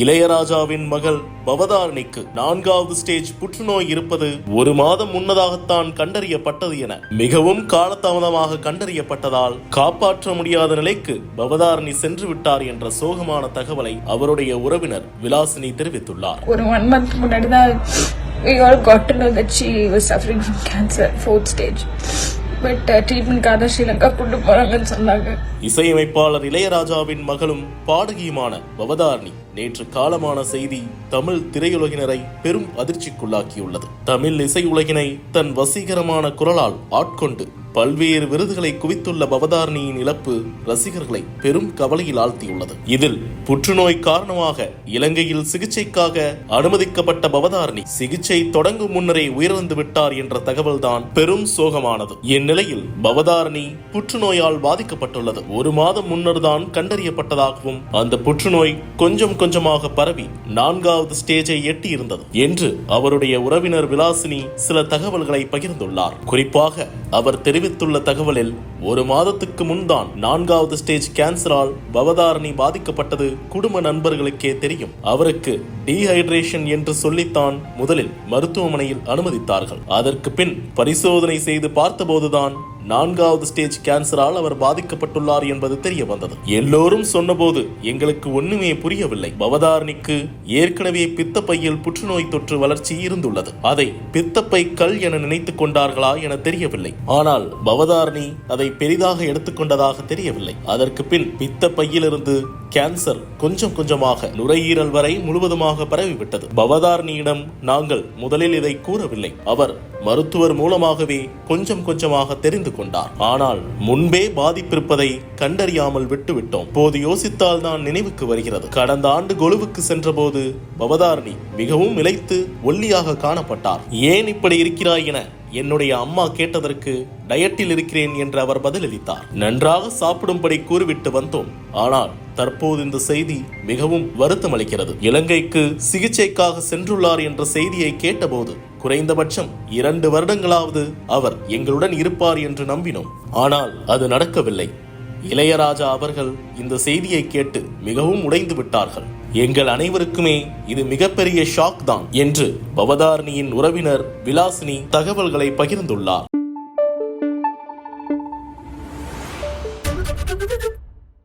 இளையராஜாவின் மகள் பவதாரணிக்கு நான்காவது ஸ்டேஜ் புற்றுநோய் இருப்பது ஒரு மாதம் முன்னதாகத்தான் கண்டறியப்பட்டது என மிகவும் காலதாமதமாக கண்டறியப்பட்டதால் காப்பாற்ற முடியாத நிலைக்கு பவதாரணி சென்று விட்டார் என்ற சோகமான தகவலை அவருடைய உறவினர் விலாசினி தெரிவித்துள்ளார். ஒரு ஒன் மந்த் முன்னாடி தான் we all got to know that she was suffering from cancer fourth stage. But ட்ரீட்மெண்ட்காக Sri Lanka கொண்டு போறாங்கன்னு சொன்னாங்க. இசையமைப்பாளர் இளையராஜாவின் மகளும் பாடகியுமான பவதாரணி நேற்று காலமான செய்தி தமிழ் திரையுலகினரை பெரும் அதிர்ச்சிக்குள்ளாக்கியுள்ளது. தமிழ் இசை உலகினை தன் வசீகரமான குரலால் ஆட்கொண்டு பல்வேறு விருதுகளை குவித்துள்ள பவதாரணியின் இழப்பு ரசிகர்களை பெரும் கவலையில் ஆழ்த்தியுள்ளது. இதில் புற்றுநோய் காரணமாக இலங்கையில் சிகிச்சைக்காக அனுமதிக்கப்பட்ட பவதாரணி சிகிச்சை தொடங்கும் முன்னரே உயிரிழந்து விட்டார் என்ற தகவல்தான் பெரும் சோகமானது. இந்நிலையில் பவதாரணி புற்றுநோயால் பாதிக்கப்பட்டுள்ளது. ஒரு மாதம் முன்னர் தான் கண்டறியப்பட்டதாகவும் அந்த புற்றுநோய் கொஞ்சம் கொஞ்சமாக பரவி நான்காவது ஸ்டேஜை எட்டி இருந்தது என்று அவருடைய உறவினர் விலாசினி சில தகவல்களை பகிர்ந்துள்ளார். குறிப்பாக அவர் தெரிவித்துள்ள தகவலில் ஒரு மாதத்துக்கு முன்தான் நான்காவது ஸ்டேஜ் கேன்சரால் பவதாரணி பாதிக்கப்பட்டது குடும்ப நண்பர்களுக்கே தெரியும். அவருக்கு டீஹைட்ரேஷன் என்று சொல்லித்தான் முதலில் மருத்துவமனையில் அனுமதித்தார்கள். அதற்கு பின் பரிசோதனை செய்து பார்த்தபோதுதான் நான்காவது ஸ்டேஜ் கேன்சரால் அவர் பாதிக்கப்பட்டுள்ளார் என்பது தெரிய வந்தது. எல்லோரும் சொன்னபோது எங்களுக்கு ஒண்ணுமே புரியவில்லை. பவதாரணிக்கு ஏற்கனவே பித்தப்பையில் புற்றுநோய் தொற்று வளர்ச்சி இருந்துள்ளது. அதை பித்தப்பை கல் என நினைத்துக் கொண்டார்களா என தெரியவில்லை. ஆனால் பவதாரணி அதை பெரிதாக எடுத்துக்கொண்டதாக தெரியவில்லை. அதற்கு பின் பித்தப்பையிலிருந்து கேன்சர் கொஞ்சம் கொஞ்சமாக நுரையீரல் வரை முழுவதுமாக பரவிவிட்டது. பவதாரணியிடம் நாங்கள் முதலில் இதை கூறவில்லை. அவர் மருத்துவர் மூலமாகவே கொஞ்சம் கொஞ்சமாக தெரிந்து கொண்டார். ஆனால் முன்பே பாதிப்பிருப்பதை கண்டறியாமல் விட்டுவிட்டோம். போது யோசித்தால் தான் நினைவுக்கு வருகிறது. கடந்த ஆண்டு கொலுவுக்கு சென்றபோது பவதாரணி மிகவும் இழைத்து ஒல்லியாக காணப்பட்டார். ஏன் இப்படி இருக்கிறாய் என என்னுடைய அம்மா கேட்டதற்கு டயட்டில் இருக்கிறேன் என்று அவர் பதிலளித்தார். நன்றாக சாப்பிடும்படி கூறிவிட்டு வந்தோம். ஆனால் தற்போது இந்த செய்தி மிகவும் வருத்தம் அளிக்கிறது இலங்கைக்கு சிகிச்சைக்காக சென்றுள்ளார் என்ற செய்தியை கேட்டபோது குறைந்தபட்சம் இரண்டு வருடங்களாவது அவர் எங்களுடன் இருப்பார் என்று நம்பினோம். ஆனால் அது நடக்கவில்லை. இளையராஜா அவர்கள் இந்த செய்தியை கேட்டு மிகவும் உடைந்து விட்டார்கள். எங்கள் அனைவருக்குமே இது மிகப்பெரிய ஷாக் தான் என்று பவதாரணியின் உறவினர் விலாசினி தகவல்களை பகிர்ந்துள்ளார்.